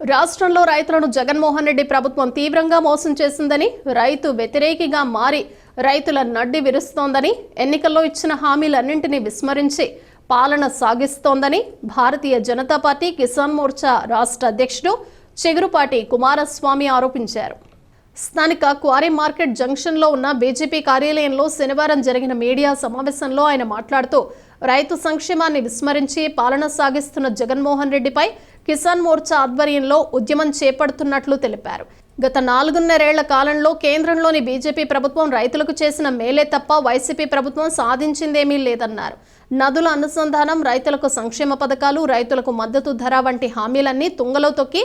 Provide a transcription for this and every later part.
రాష్ట్రంలో రైతులను జగన్మోహన్ రెడ్డి ప్రభుత్వం తీవ్రంగా మోసం చేసిందని రైతు వ్యతిరేకిగా మారి రైతుల నడ్డి విరుస్తోందని ఎన్నికల్లో ఇచ్చిన హామీలన్నింటినీ విస్మరించి పాలన సాగిస్తోందని భారతీయ జనతా పార్టీ కిసాన్ మోర్చా రాష్ట్ర అధ్యక్షుడు చిగురుపాటి కుమారస్వామి ఆరోపించారు. స్థానిక క్వారీ మార్కెట్ జంక్షన్లో ఉన్న బీజేపీ కార్యాలయంలో శనివారం జరిగిన మీడియా సమావేశంలో ఆయన మాట్లాడుతూ రైతు సంక్షేమాన్ని విస్మరించి పాలన సాగిస్తున్న జగన్మోహన్ రెడ్డిపై కిసాన్ మోర్చా ఆధ్వర్యంలో ఉద్యమం చేపడుతున్నట్లు తెలిపారు. గత నాలుగున్నరేళ్ళ కాలంలో కేంద్రంలోని బీజేపీ ప్రభుత్వం రైతులకు చేసిన మేలే తప్ప వైసీపీ ప్రభుత్వం సాధించిందేమీ లేదన్నారు. నదుల అనుసంధానం రైతులకు సంక్షేమ పథకాలు రైతులకు మద్దతు ధర వంటి హామీలన్నీ తుంగలో తొక్కి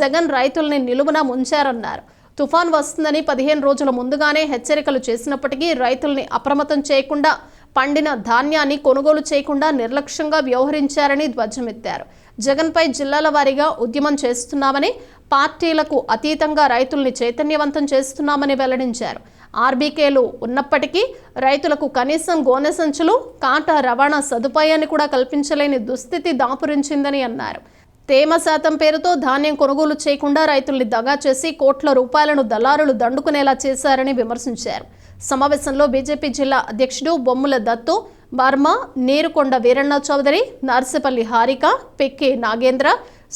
జగన్ రైతుల్ని నిలువున ముంచారన్నారు. తుఫాన్ వస్తుందని పదిహేను రోజుల ముందుగానే హెచ్చరికలు చేసినప్పటికీ రైతుల్ని అప్రమత్తం చేయకుండా పండిన ధాన్యాన్ని కొనుగోలు చేయకుండా నిర్లక్ష్యంగా వ్యవహరించారని ధ్వజమెత్తారు. జగన్పై జిల్లాల వారీగా ఉద్యమం చేస్తున్నామని పార్టీలకు అతీతంగా రైతుల్ని చైతన్యవంతం చేస్తున్నామని వెల్లడించారు. ఆర్బీకేలు ఉన్నప్పటికీ రైతులకు కనీసం గోనె సంచులు కాటా రవాణా సదుపాయాన్ని కూడా కల్పించలేని దుస్థితి దాపురించిందని అన్నారు. తేమ శాతం పేరుతో ధాన్యం కొనుగోలు చేయకుండా రైతుల్ని దగా చేసి కోట్ల రూపాయలను దళారులు దండుకునేలా చేశారని విమర్శించారు. సమావేశంలో బీజేపీ జిల్లా అధ్యక్షుడు బొమ్ముల దత్తు బర్మ నేరుకొండ వీరన్న చౌదరి నర్సిపల్లి హారిక పెక్కి నాగేంద్ర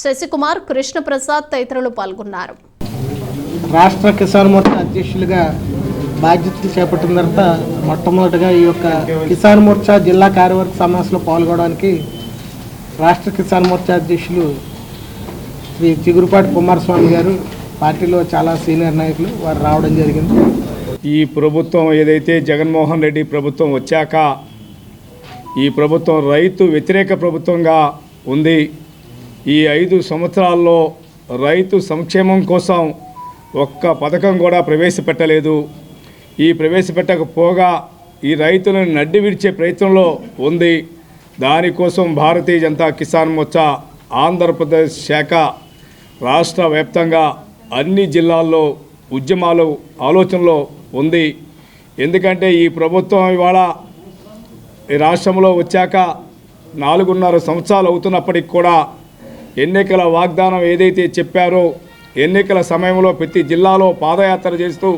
శశికుమార్ కృష్ణప్రసాద్ తదితరులు పాల్గొన్నారు. రాష్ట్ర కిసాన్ మోర్చా అధ్యక్షులుగా బాధ్యతలు చేపట్టిన తర్వాత మొట్టమొదటిగా ఈ యొక్క కిసాన్ మోర్చా జిల్లా కార్యవర్గ సమావేశంలో పాల్గొనడానికి రాష్ట్ర కిసాన్ మోర్చా అధ్యక్షులు శ్రీ చిగురుపాటి కుమారస్వామి గారు పార్టీలో చాలా సీనియర్ నాయకులు వారు రావడం జరిగింది. ఈ ప్రభుత్వం ఏదైతే జగన్మోహన్ రెడ్డి ప్రభుత్వం వచ్చాక ఈ ప్రభుత్వం రైతు వ్యతిరేక ప్రభుత్వంగా ఉంది. ఈ ఐదు సంవత్సరాల్లో రైతు సంక్షేమం కోసం ఒక్క పథకం కూడా ప్రవేశపెట్టలేదు. ఈ ప్రవేశపెట్టకపోగా ఈ రైతులను నడ్డి విడిచే ప్రయత్నంలో ఉంది. దానికోసం భారతీయ జనతా కిసాన్ మోర్చా ఆంధ్రప్రదేశ్ శాఖ రాష్ట్ర వ్యాప్తంగా అన్ని జిల్లాల్లో ఉద్యమాలు ఆలోచనలో ఉంది. ఎందుకంటే ఈ ప్రభుత్వం ఇవాళ ఈ రాష్ట్రంలో వచ్చాక నాలుగున్నర సంవత్సరాలు అవుతున్నప్పటికి కూడా ఎన్నికల వాగ్దానం ఏదైతే చెప్పారో ఎన్నికల సమయంలో ప్రతి జిల్లాలో పాదయాత్ర చేస్తూ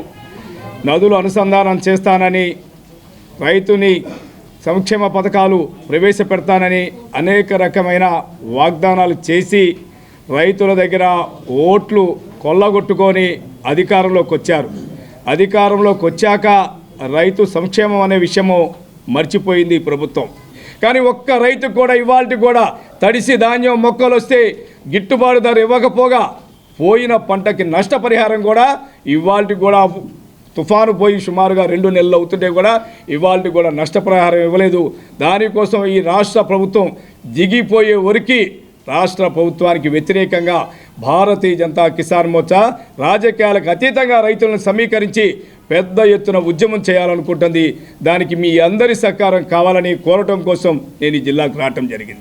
నదులు అనుసంధానం చేస్తానని రైతుని సంక్షేమ పథకాలు ప్రవేశపెడతానని అనేక రకమైన వాగ్దానాలు చేసి రైతుల దగ్గర ఓట్లు కొల్లగొట్టుకొని అధికారంలోకి వచ్చారు. అధికారంలోకి వచ్చాక రైతు సంక్షేమం అనే విషయము మర్చిపోయింది ప్రభుత్వం. కానీ ఒక్క రైతు కూడా ఇవాళ కూడా తడిసి ధాన్యం మొక్కలు వస్తే గిట్టుబాటు ధర ఇవ్వకపోగా పోయిన పంటకి నష్టపరిహారం కూడా ఇవాళ కూడా తుఫాను పోయి సుమారుగా రెండు నెలలు అవుతుంటే కూడా ఇవాళ కూడా నష్టపరిహారం ఇవ్వలేదు. దానికోసం ఈ రాష్ట్ర ప్రభుత్వం దిగిపోయే వరకు రాష్ట్ర ప్రభుత్వానికి వ్యతిరేకంగా భారతీయ జనతా కిసాన్ మోర్చా రాజకీయాలకు అతీతంగా రైతులను సమీకరించి పెద్ద ఎత్తున ఉద్యమం చేయాలనుకుంటుంది. దానికి మీ అందరి సహకారం కావాలని కోరటం కోసం నేను ఈ జిల్లాకు రావటం జరిగింది.